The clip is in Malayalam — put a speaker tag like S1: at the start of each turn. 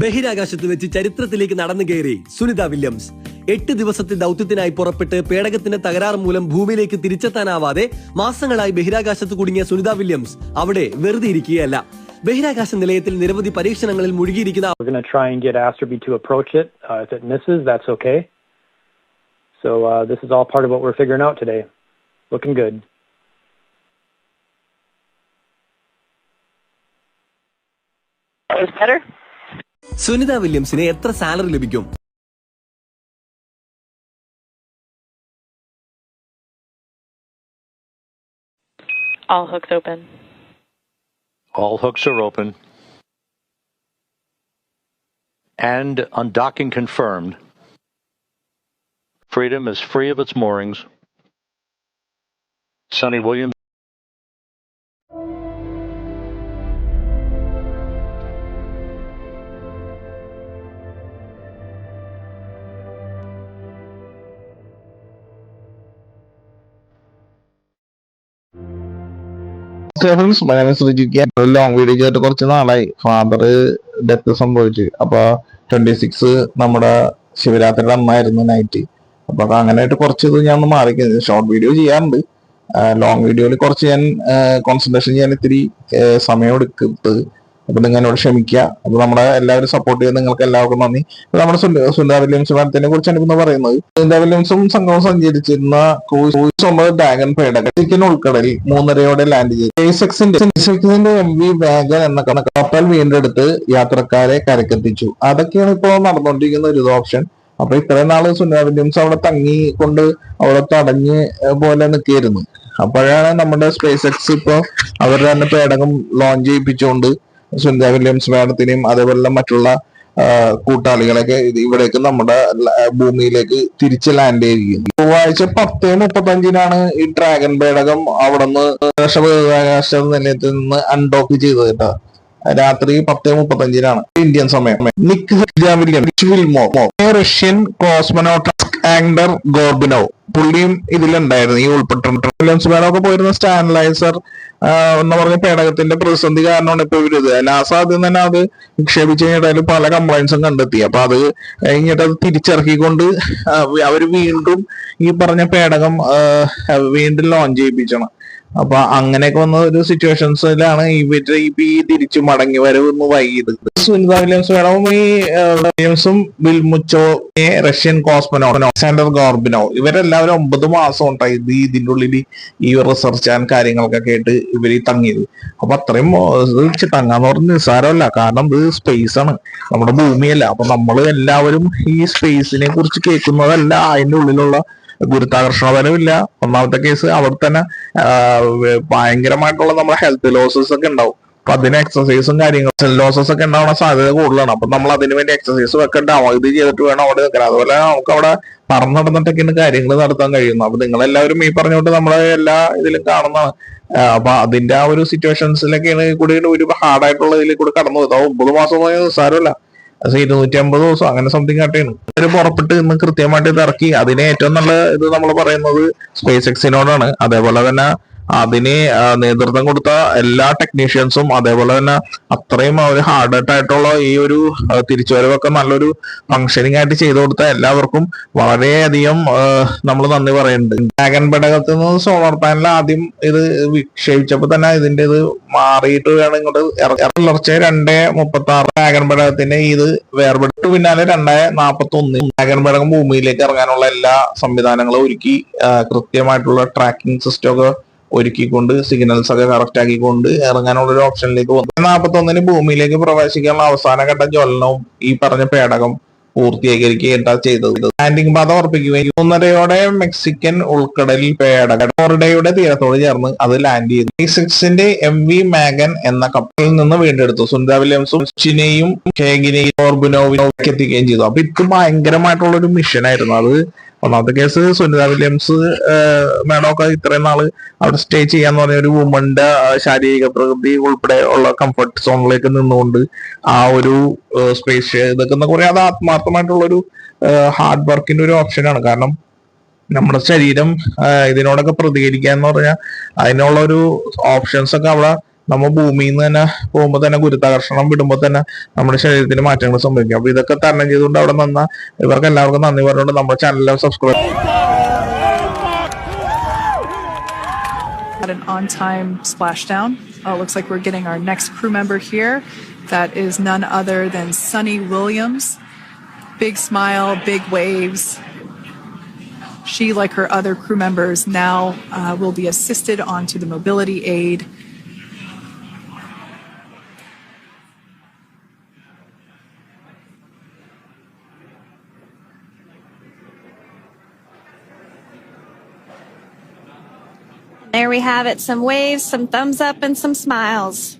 S1: ബഹിരാകാശത്ത് വെച്ച് ചരിത്രത്തിലേക്ക് നടന്നു കയറി സുനിത വില്യംസ് എട്ട് ദിവസത്തെ ദൗത്യത്തിനായി പുറപ്പെട്ട് പേടകത്തിന്റെ തകരാർ മൂലം ഭൂമിയിലേക്ക് തിരിച്ചെത്താനാവാതെ മാസങ്ങളായി ബഹിരാകാശത്ത് കുടുങ്ങിയ സുനിത വില്യംസ് അവിടെ വെറുതെ ഇരിക്കുകയല്ല ബഹിരാകാശ നിലയത്തിൽ നിരവധി പരീക്ഷണങ്ങളിൽ മുഴുകിയിരിക്കുന്ന.
S2: Uh, if it misses, that's okay. So uh, this is all part of what we're figuring out today. Looking good.
S3: Is better.
S1: Sunitha വില്യംസിന് എത്ര സാലറി ലഭിക്കും
S3: All hooks open.
S4: All hooks are open. And undocking confirmed. Freedom is free of its moorings. Sonny Williams.
S5: Friends Malayalam സൃജിക്കാൻ long video ചെയ്തിട്ട് കുറച്ച് നാളായി. ഫാദർ ഡെത്ത് സംഭവിച്ചു. അപ്പൊ ട്വന്റി സിക്സ് നമ്മുടെ ശിവരാത്രിയുടെ അന്നായിരുന്നു നൈറ്റ് അപ്പൊ അത് അങ്ങനെയായിട്ട് കുറച്ച് ഇത് ഞാൻ ഒന്ന് മാറിക്കുന്നത് ഷോർട്ട് വീഡിയോ ചെയ്യാറുണ്ട് ലോങ് വീഡിയോയിൽ കുറച്ച് ഞാൻ കോൺസെൻട്രേഷൻ ചെയ്യാൻ ഇത്തിരി സമയം എടുക്കുന്നത് അപ്പൊ നിങ്ങൾ എന്നോട് ക്ഷമിക്കുക. അപ്പൊ നമ്മുടെ എല്ലാവരും സപ്പോർട്ട് ചെയ്ത് നിങ്ങൾക്ക് എല്ലാവർക്കും നന്ദി. നമ്മുടെ സുനിത വില്യംസ് മാഡത്തിനെ കുറിച്ചാണ് ഇപ്പൊ പറയുന്നത്. സുനിത വില്യംസും സംഘവും സഞ്ചരിച്ചിരുന്ന ഡാഗൻ ഒമ്പത് ഡ്രാഗൺ ഉൾക്കടലിൽ മൂന്നരയോടെ ലാൻഡ് ചെയ്തു. എം വി വാഗൻ എന്ന കപ്പൽ വീണ്ടെടുത്ത് യാത്രക്കാരെ കരക്കെത്തിച്ചു. അതൊക്കെയാണ് ഇപ്പോൾ നടന്നുകൊണ്ടിരിക്കുന്ന ഒരു ഓപ്ഷൻ അപ്പൊ ഇത്രയും നാൾ സുനിത വില്യംസ് അവിടെ തങ്ങി കൊണ്ട് അവിടെ തടഞ്ഞ് പോലെ നിൽക്കിയിരുന്നു. അപ്പോഴാണ് നമ്മുടെ സ്പേസ് എക്സ് ഇപ്പൊ അവരുടെ തന്നെ പേടകം ലോഞ്ച് ചെയ്യിപ്പിച്ചുകൊണ്ട് സുനിത വില്യംസ് മാഡത്തിനെയും അതേപോലെ മറ്റുള്ള കൂട്ടാളികളൊക്കെ ഇവിടേക്ക് നമ്മുടെ ഭൂമിയിലേക്ക് തിരിച്ച് ലാൻഡ് ചെയ്യുകയും ചൊവ്വാഴ്ച പത്ത് മുപ്പത്തഞ്ചിനാണ് ഈ ഡ്രാഗൺ പേടകം അവിടെ നിന്ന് ബഹിരാകാശ നിലയത്തിൽ നിന്ന് അൺഡോക്ക് ചെയ്തത് കേട്ടോ രാത്രി പത്ത് മുപ്പത്തഞ്ചിനാണ് ഇന്ത്യൻ സമയം നിക് വില്യം റഷ്യൻ കോസ്മനോട്ട് ആംഡർ ഗോർബിനോ പുള്ളിയും ഇതിലുണ്ടായിരുന്നു. ഈ ഉൾപ്പെട്ടിട്ടുണ്ട് ഒക്കെ പോയിരുന്ന. സ്റ്റാനലൈസർ എന്ന് പറഞ്ഞ പേടകത്തിന്റെ പ്രതിസന്ധി കാരണമാണ് ഇപ്പൊ ഇവർ ഇത് ലാസ ആദ്യം തന്നെ അത് നിക്ഷേപിച്ച കഴിഞ്ഞാൽ പല കംപ്ലൈൻസും കണ്ടെത്തി. അപ്പൊ അത് കഴിഞ്ഞിട്ട് അത് തിരിച്ചിറക്കിക്കൊണ്ട് അവർ വീണ്ടും ഈ പറഞ്ഞ പേടകം വീണ്ടും ലോഞ്ച് ചെയ്യിപ്പിച്ചണം. അപ്പൊ അങ്ങനെയൊക്കെ വന്ന ഒരു സിറ്റുവേഷൻസിലാണ് ഇവർ ഈ തിരിച്ചു മടങ്ങി വരവ് ഒന്ന് വൈകിയത്. സുനിത വില്യംസ് വേണം ഈ വില്യംസും വിൽമുച്ചോ റഷ്യൻ കോസ്മനോ അലക്സാണ്ടർ ഗോർബിനോ ഇവരെല്ലാവരും ഒമ്പത് മാസം ഉണ്ടായി ഇത് ഇതിന്റെ ഉള്ളിൽ ഈ റിസർച്ച് ആൻഡ് കാര്യങ്ങൾക്കൊക്കെ ആയിട്ട് ഇവർ തങ്ങിയത്. അപ്പൊ അത്രയും തങ്ങാന്ന് പറഞ്ഞ നിസ്സാരമല്ല. കാരണം ഇത് സ്പേസ് ആണ് നമ്മുടെ ഭൂമിയല്ല. അപ്പൊ നമ്മൾ എല്ലാവരും ഈ സ്പേസിനെ കുറിച്ച് കേൾക്കുന്നതല്ല. അതിന്റെ ഉള്ളിലുള്ള ഗുരുത്വാകർഷണ ബലമില്ല ഒന്നാമത്തെ കേസ് അവിടെ തന്നെ ഭയങ്കരമായിട്ടുള്ള നമ്മുടെ ഹെൽത്ത് ലോസസ് ഒക്കെ ഉണ്ടാവും. അപ്പൊ അതിന് എക്സസൈസും കാര്യങ്ങളും ലോസസ് ഒക്കെ ഉണ്ടാവുന്ന സാധ്യത കൂടുതലാണ്. അപ്പൊ നമ്മൾ അതിന് വേണ്ടി എക്സസൈസ് വെക്കേണ്ട ഇത് ചെയ്തിട്ട് വേണം അവിടെ നിൽക്കാൻ. അതുപോലെ നമുക്ക് അവിടെ പറന്ന് നടന്നിട്ടൊക്കെയാണ് കാര്യങ്ങൾ നടത്താൻ കഴിയുന്നത്. അപ്പൊ നിങ്ങൾ എല്ലാവരും ഈ പറഞ്ഞുകൊണ്ട് നമ്മളെ എല്ലാ ഇതിലും കാണുന്നതാണ്. അപ്പൊ അതിന്റെ ആ ഒരു സിറ്റുവേഷൻസിലൊക്കെയാണ് കൂടി ഒരു ഹാർഡായിട്ടുള്ള ഇതിൽ കൂടി കടന്നു പോകുന്നത് ഒമ്പത് മാസം നിസ്സാരമല്ല. ഇരുന്നൂറ്റി അമ്പത് ദിവസം അങ്ങനെ സംതിങ് ആയിട്ടാണ് ഒരു പുറപ്പെട്ട് ഇന്ന് കൃത്യമായിട്ട് ഇത് ഇറക്കി. അതിന് ഏറ്റവും നല്ല ഇത് നമ്മൾ പറയുന്നത് സ്പേസ് എക്സിനോടാണ്. അതേപോലെ തന്നെ അതിന് നേതൃത്വം കൊടുത്ത എല്ലാ ടെക്നീഷ്യൻസും അതേപോലെ തന്നെ അത്രയും അവർ ഹാർഡ് ആയിട്ടുള്ള ഈ ഒരു തിരിച്ചുവരവൊക്കെ നല്ലൊരു ഫങ്ഷനിങ് ആയിട്ട് ചെയ്തു കൊടുത്ത എല്ലാവർക്കും വളരെയധികം നമ്മൾ നന്ദി പറയുന്നുണ്ട്. ഡ്രാഗൺ പേടകത്തിൽ നിന്ന് സോളാർ പാനൽ ആദ്യം ഇത് വിക്ഷേപിച്ചപ്പോൾ തന്നെ ഇതിന്റെ ഇത് മാറിയിട്ട് വേണം ഇങ്ങോട്ട് പുലർച്ചെ രണ്ടേ മുപ്പത്തി ആറ് ഡ്രാഗൺ പടകത്തിന് ഇത് വേർപെട്ടു. പിന്നാലെ രണ്ടേ നാൽപ്പത്തി ഒന്ന് ഡ്രാഗൺ പടകം ഭൂമിയിലേക്ക് ഇറങ്ങാനുള്ള എല്ലാ സംവിധാനങ്ങളും ഒരുക്കി കൃത്യമായിട്ടുള്ള ട്രാക്കിംഗ് സിസ്റ്റം ഒക്കെ ഒരുക്കിക്കൊണ്ട് സിഗ്നൽസ് ഒക്കെ കറക്റ്റ് ആക്കിക്കൊണ്ട് ഇറങ്ങാനുള്ള ഒരു ഓപ്ഷനിലേക്ക് വന്നു. നാൽപ്പത്തി ഒന്നിന് ഭൂമിയിലേക്ക് പ്രവേശിക്കാനുള്ള അവസാന ഘട്ട ജ്വലനവും ഈ പറഞ്ഞ പേടകം പൂർത്തീകരിക്കുകയാണ് ചെയ്തത്. ലാൻഡിംഗ് പാത ഉറപ്പിക്കുകയും മൂന്നരയോടെ മെക്സിക്കൻ ഉൾക്കടലിൽ പേടകം ഫ്ലോറിഡയുടെ തീരത്തോട് ചേർന്ന് അത് ലാൻഡ് ചെയ്തു. സിക്സിന്റെ എം വി മാഗൻ എന്ന കപ്പലിൽ നിന്ന് വീണ്ടെടുത്തു. സുനിത വില്യംസും ചിനെയും കേഗിനെയും ഓർബിനോവിനോക്ക് എത്തിക്കുകയും ചെയ്തു. അപ്പൊ ഇത് ഭയങ്കരമായിട്ടുള്ള ഒരു മിഷൻ ആയിരുന്നു. അത് ഒന്നാമത്തെ കേസ് സുനിത വില്യംസ് മേഡമൊക്കെ ഇത്രയും നാൾ അവിടെ സ്റ്റേ ചെയ്യാന്ന് പറഞ്ഞ ഒരു വുമന്റെ ശാരീരിക പ്രകൃതി ഉൾപ്പെടെ ഉള്ള കംഫർട്ട് സോണിലേക്ക് നിന്നുകൊണ്ട് ആ ഒരു സ്പേസ് ഇതൊക്കെ പറയാം അത് ആത്മാർത്ഥമായിട്ടുള്ള ഒരു ഹാർഡ് വർക്കിന്റെ ഒരു ഓപ്ഷനാണ് കാരണം നമ്മുടെ ശരീരം ഇതിനോടൊക്കെ പ്രതികരിക്കുക എന്ന് പറഞ്ഞാൽ അതിനുള്ള ഒരു ഓപ്ഷൻസ് ഒക്കെ അവിടെ നമ്മ ഭൂമിയിൽ നിന്ന് തന്നെ പോകുമ്പോൾ തന്നെ ഗുരുത്വാകർഷണം വിടുമ്പോൾ തന്നെ നമ്മുടെ ശരീരത്തിന് മാറ്റങ്ങൾ സംഭവിക്കും അപ്പൊ ഇതൊക്കെ തരണം ചെയ്തുകൊണ്ട് അവിടെ നിന്ന ഇവർക്ക് എല്ലാവർക്കും നന്ദി പറഞ്ഞുകൊണ്ട് നമ്മുടെ ചാനലിൽ subscribe
S6: Had an on-time splashdown. Uh, looks like we're getting our next crew member here. That is none other than Sunny Williams. Big smile, big waves. She, like her other crew members, now uh, will be assisted onto the mobility aid.
S7: There we have it some waves, some thumbs up, and some smiles.